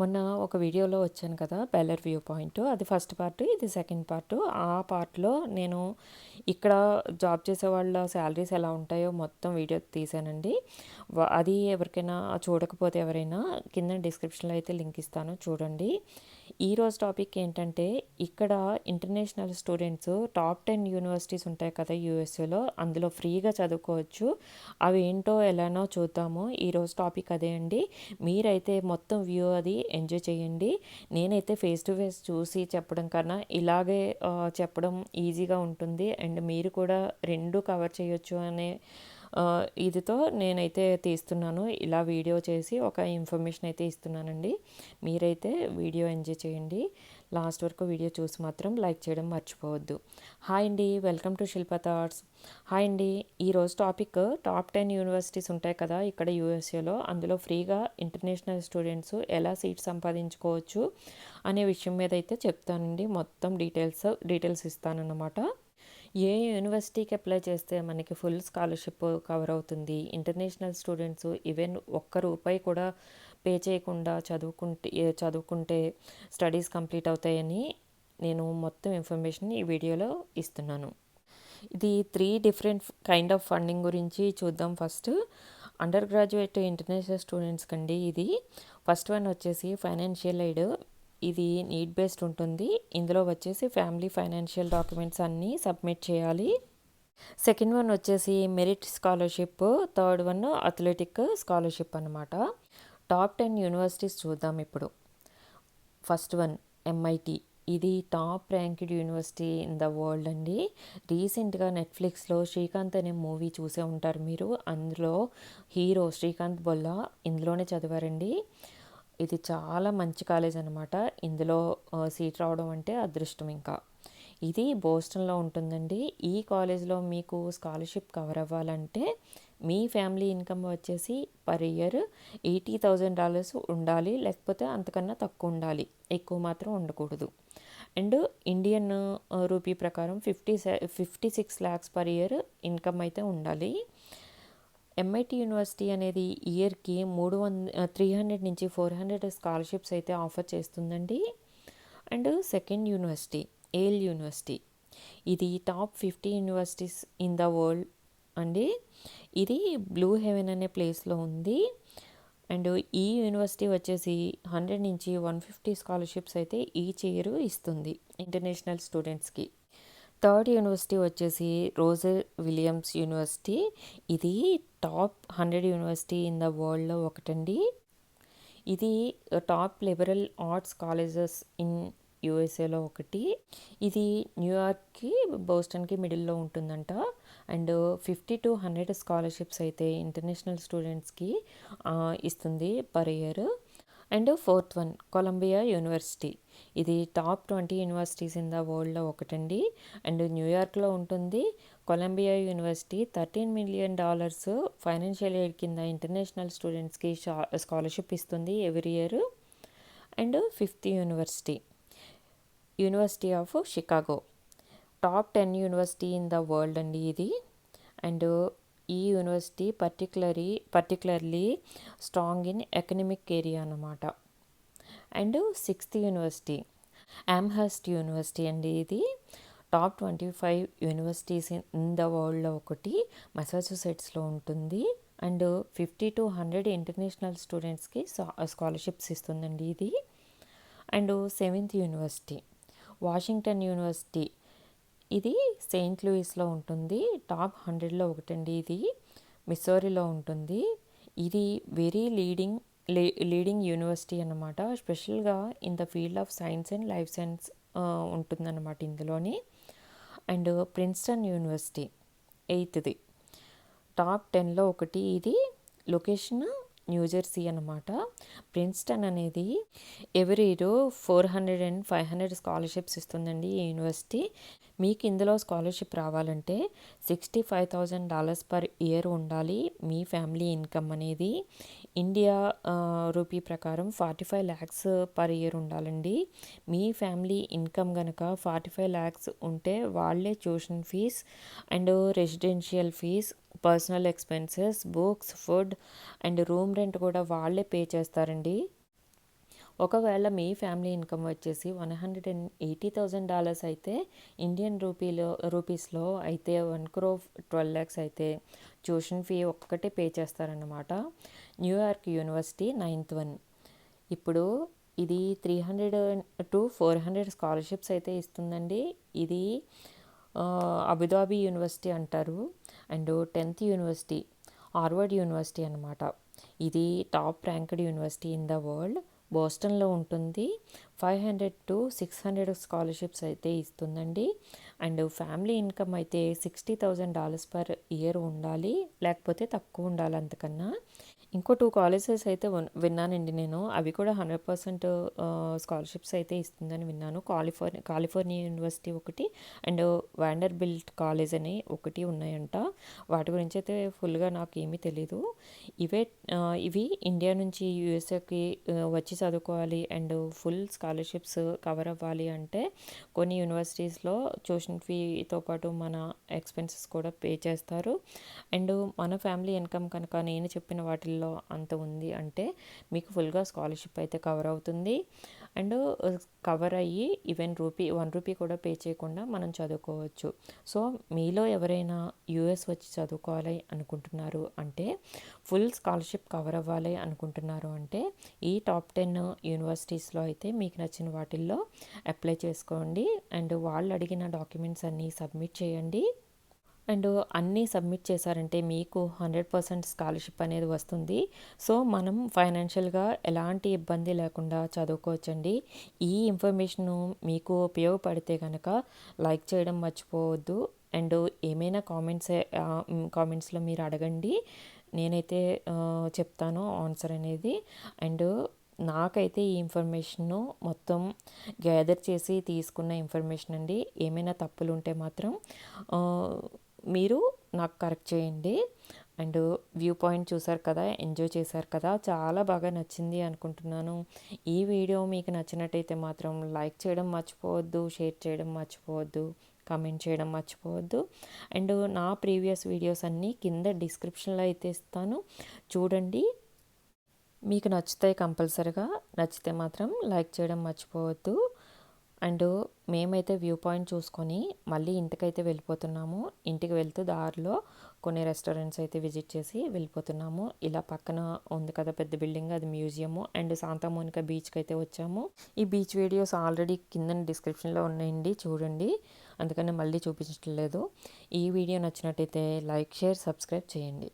మొన్న ఒక వీడియోలో వచ్చాను కదా బెల్లర్ వ్యూ పాయింట్ అది ఫస్ట్ పార్ట్ ఇది సెకండ్ పార్ట్ ఆ పార్ట్లో నేను ఇక్కడ జాబ్ చేసే వాళ్ళ శాలరీస్ ఎలా ఉంటాయో మొత్తం వీడియో తీసానండి. అది ఎవరికైనా చూడకపోతే ఎవరైనా కింద డిస్క్రిప్షన్లో అయితే లింక్ ఇస్తాను చూడండి. ఈరోజు టాపిక్ ఏంటంటే ఇక్కడ international students top ten universities ఉంటాయి కదా యూఎస్ఏలో అందులో ఫ్రీగా చదువుకోవచ్చు. అవి ఏంటో ఎలానో చూద్దాము. ఈరోజు టాపిక్ అదే అండి. మీరైతే మొత్తం వ్యూ అది ఎంజాయ్ చేయండి. నేనైతే ఫేస్ టు ఫేస్ చూసి చెప్పడం కన్నా ఇలాగే చెప్పడం ఈజీగా ఉంటుంది. అండ్ మీరు కూడా రెండు కవర్ చేయొచ్చు అనే ఇదితో నేనైతే తీస్తున్నాను. ఇలా వీడియో చేసి ఒక ఇన్ఫర్మేషన్ అయితే ఇస్తున్నానండి. మీరైతే వీడియో ఎంజాయ్ చేయండి. లాస్ట్ వరకు వీడియో చూసి మాత్రం లైక్ చేయడం మర్చిపోవద్దు. హాయ్ అండి. Welcome to Shilpa thoughts. Hi అండి. ఈరోజు టాపిక్ టాప్ టెన్ యూనివర్సిటీస్ ఉంటాయి కదా ఇక్కడ యూఎస్ఏలో. అందులో ఫ్రీగా ఇంటర్నేషనల్ స్టూడెంట్స్ ఎలా సీట్ సంపాదించుకోవచ్చు అనే విషయం మీద అయితే చెప్తానండి. మొత్తం డీటెయిల్స్ డీటెయిల్స్ ఇస్తానన్నమాట. ఏ యూనివర్సిటీకి అప్లై చేస్తే మనకి ఫుల్ స్కాలర్షిప్ కవర్ అవుతుంది? ఇంటర్నేషనల్ స్టూడెంట్స్ ఈవెన్ ఒక్క రూపాయి కూడా పే చేయకుండా చదువుకుంటే చదువుకుంటే స్టడీస్ కంప్లీట్ అవుతాయని నేను మొత్తం ఇన్ఫర్మేషన్ ఈ వీడియోలో ఇస్తున్నాను. ఇది three different kind of funding గురించి చూద్దాం first undergraduate international students కండి ఇది. ఫస్ట్ వన్ వచ్చేసి ఫైనాన్షియల్ ఎయిడ్ ఇది నీడ్ బేస్డ్ ఉంటుంది. ఇందులో వచ్చేసి ఫ్యామిలీ ఫైనాన్షియల్ డాక్యుమెంట్స్ అన్నీ సబ్మిట్ చేయాలి. సెకండ్ వన్ వచ్చేసి merit scholarship third one athletic scholarship అనమాట టాప్ టెన్ యూనివర్సిటీస్ చూద్దాం ఇప్పుడు. ఫస్ట్ వన్ ఎంఐటి ఇది top ranked university in the world అండి. రీసెంట్గా నెట్ఫ్లిక్స్లో శ్రీకాంత్ అనే మూవీ చూసే ఉంటారు మీరు. అందులో హీరో శ్రీకాంత్ బొల్లా ఇందులోనే చదివారండి. ఇది చాలా మంచి కాలేజ్ అనమాట ఇందులో సీట్ రావడం అంటే అదృష్టం ఇంకా. ఇది బోస్టన్లో ఉంటుందండి. ఈ కాలేజ్లో మీకు స్కాలర్షిప్ కవర్ అవ్వాలంటే మీ ఫ్యామిలీ ఇన్కమ్ వచ్చేసి per year eighty thousand dollars ఉండాలి లేకపోతే అంతకన్నా తక్కువ ఉండాలి. ఎక్కువ మాత్రం ఉండకూడదు. అండ్ ఇండియన్ రూపీ ప్రకారం fifty fifty six lakhs per year income అయితే ఉండాలి. ఎంఐటి యూనివర్సిటీ అనేది ఇయర్కి మూడు వంద త్రీ హండ్రెడ్ నుంచి ఫోర్ హండ్రెడ్ స్కాలర్షిప్స్ అయితే ఆఫర్ చేస్తుందండి. And second university Yale university. ఇది top fifty universities in the world అండి. ఇది బ్లూ హెవెన్ అనే ప్లేస్లో ఉంది. అండ్ ఈ యూనివర్సిటీ వచ్చేసి హండ్రెడ్ నుంచి వన్ ఫిఫ్టీ స్కాలర్షిప్స్ అయితే ఈచ్ ఇయర్ ఇస్తుంది ఇంటర్నేషనల్ స్టూడెంట్స్కి. థర్డ్ యూనివర్సిటీ వచ్చేసి రోజర్ విలియమ్స్ యూనివర్సిటీ. ఇది top hundred university in the వరల్డ్లో ఒకటండి. ఇది top liberal arts colleges in యూఎస్ఏలో ఒకటి. ఇది న్యూయార్క్కి బోస్టన్కి మిడిల్లో ఉంటుందంట. And fifty two hundred scholarships అయితే ఇంటర్నేషనల్ స్టూడెంట్స్కి ఇస్తుంది per year. And fourth one Columbia university. ఇది top twenty universities in the వరల్డ్లో ఒకటండి. అండ్ న్యూయార్క్లో ఉంటుంది. Columbia university thirteen million dollars financial aid కింద ఇంటర్నేషనల్ స్టూడెంట్స్కి స్కాలర్షిప్ ఇస్తుంది every year. And fifth university university of Chicago. Top ten university in the world అండి ఇది. అండ్ ఈ university particularly particularly strong in economic area అనమాట and sixth university Amherst university అండి ఇది. Top twenty five universities in the వరల్డ్లో ఒకటి మసాచుసెట్స్లో ఉంటుంది. And fifty two hundred international స్టూడెంట్స్కి స్కాలర్షిప్స్ ఇస్తుందండి ఇది. And seventh university Washington university ఇది సెయింట్ లూయిస్లో ఉంటుంది. టాప్ హండ్రెడ్లో ఒకటండి ఇది. మిస్సోరీలో ఉంటుంది. ఇది వెరీ లీడింగ్ లీడింగ్ యూనివర్సిటీ అన్నమాట. స్పెషల్గా in the field of science and life science ఉంటుందన్నమాట ఇందులోని. అండ్ ప్రిన్స్టన్ యూనివర్సిటీ ఎయిత్ది. టాప్ టెన్లో ఒకటి ఇది. లొకేషన్ న్యూజెర్సీ అనమాట ప్రిన్స్టన్ అనేది every year four hundred and five hundred scholarships ఇస్తుందండి ఈ యూనివర్సిటీ. మీకు ఇందులో స్కాలర్షిప్ రావాలంటే sixty five thousand dollars per year ఉండాలి. మీ ఫ్యామిలీ ఇన్కమ్ అనేది ఇండియా రూపీ ప్రకారం forty five lakhs per year ఉండాలండి. మీ ఫ్యామిలీ ఇన్కమ్ కనుక ఫార్టీ ఫైవ్ ల్యాక్స్ ఉంటే వాళ్ళే tuition fees and residential fees personal expenses books food and room rent కూడా వాళ్ళే పే చేస్తారండి. ఒకవేళ మీ ఫ్యామిలీ ఇన్కమ్ వచ్చేసి one hundred and eighty thousand dollars అయితే ఇండియన్ రూపీలో రూపీస్లో అయితే వన్ క్రో ట్వెల్వ్ ల్యాక్స్ అయితే ట్యూషన్ ఫీ ఒక్కటే పే చేస్తారన్నమాట. New York university ninth one. ఇప్పుడు ఇది three hundred to four hundred scholarships అయితే ఇస్తుందండి. ఇది అబుదాబి యూనివర్సిటీ అంటారు. And tenth university Harvard university అనమాట ఇది top ranked university in the world. బోస్టన్లో ఉంటుంది. Five hundred to six hundred scholarships అయితే ఇస్తుందండి. అండ్ ఫ్యామిలీ ఇన్కమ్ అయితే sixty thousand dollars per year ఉండాలి. లేకపోతే తక్కువ ఉండాలి అంతకన్నా. ఇంకో టూ కాలేజెస్ అయితే విన్నానండి నేను. అవి కూడా హండ్రెడ్ పర్సెంట్ స్కాలర్షిప్స్ అయితే ఇస్తుందని విన్నాను. కాలిఫోర్నియా కాలిఫోర్నియా యూనివర్సిటీ ఒకటి అండ్ వాండర్ బిల్ట్ కాలేజ్ అని ఒకటి ఉన్నాయంట. వాటి గురించి అయితే ఫుల్గా నాకు ఏమీ తెలీదు. ఇవే ఇవి ఇండియా నుంచి యూఎస్ఏకి వచ్చి చదువుకోవాలి అండ్ ఫుల్ స్కాలర్షిప్స్ కవర్ అవ్వాలి అంటే కొన్ని యూనివర్సిటీస్లో ట్యూషన్ ఫీతో పాటు మన ఎక్స్పెన్సెస్ కూడా పే చేస్తారు. అండ్ మన ఫ్యామిలీ ఇన్కమ్ కనుక నేను చెప్పిన వాటిల్లో అంత ఉంది అంటే మీకు ఫుల్గా స్కాలర్షిప్ అయితే కవర్ అవుతుంది. అండ్ కవర్ అయ్యి ఈవెన్ రూపీ వన్ రూపీ కూడా పే చేయకుండా మనం చదువుకోవచ్చు. సో మీలో ఎవరైనా యూఎస్ వచ్చి చదువుకోవాలి అనుకుంటున్నారు అంటే ఫుల్ స్కాలర్షిప్ కవర్ అవ్వాలి అనుకుంటున్నారు అంటే ఈ టాప్ టెన్ యూనివర్సిటీస్లో అయితే మీకు నచ్చిన వాటిల్లో అప్లై చేసుకోండి. అండ్ వాళ్ళు అడిగిన డాక్యుమెంట్స్ అన్నీ సబ్మిట్ చేయండి. అండ్ అన్నీ సబ్మిట్ చేశారంటే మీకు హండ్రెడ్ పర్సెంట్ స్కాలర్షిప్ అనేది వస్తుంది. సో మనం ఫైనాన్షియల్గా ఎలాంటి ఇబ్బంది లేకుండా చదువుకోవచ్చండి. ఈ ఇన్ఫర్మేషన్ మీకు ఉపయోగపడితే కనుక లైక్ చేయడం మర్చిపోవద్దు. అండ్ ఏమైనా కామెంట్స్ కామెంట్స్లో మీరు అడగండి. నేనైతే చెప్తాను ఆన్సర్ అనేది. అండ్ నాకైతే ఈ ఇన్ఫర్మేషన్ మొత్తం గ్యాదర్ చేసి తీసుకున్న ఇన్ఫర్మేషన్ అండి. ఏమైనా తప్పులు ఉంటే మాత్రం మీరు నాకు కరెక్ట్ చేయండి. అండ్ వ్యూ పాయింట్ చూసారు కదా ఎంజాయ్ చేశారు కదా చాలా బాగా నచ్చింది అనుకుంటున్నాను. ఈ వీడియో మీకు నచ్చినట్టయితే మాత్రం లైక్ చేయడం మర్చిపోవద్దు షేర్ చేయడం మర్చిపోవద్దు కమెంట్ చేయడం మర్చిపోవద్దు. అండ్ నా ప్రీవియస్ వీడియోస్ అన్నీ కింద డిస్క్రిప్షన్లో అయితే ఇస్తాను. చూడండి మీకు నచ్చుతాయి కంపల్సరిగా నచ్చితే మాత్రం లైక్ చేయడం మర్చిపోవద్దు. అండ్ మేమైతే వ్యూ పాయింట్ చూసుకొని మళ్ళీ ఇంటికైతే వెళ్ళిపోతున్నాము. ఇంటికి వెళ్తూ దారిలో కొన్ని రెస్టారెంట్స్ అయితే విజిట్ చేసి వెళ్ళిపోతున్నాము. ఇలా పక్కన ఉంది కదా పెద్ద బిల్డింగ్ అది మ్యూజియము అండ్ శాంతామోనికా బీచ్కి అయితే వచ్చాము. ఈ బీచ్ వీడియోస్ ఆల్రెడీ కింద డిస్క్రిప్షన్లో ఉన్నాయండి చూడండి. అందుకని మళ్ళీ చూపించట్లేదు. ఈ వీడియో నచ్చినట్టయితే లైక్ షేర్ సబ్స్క్రైబ్ చేయండి.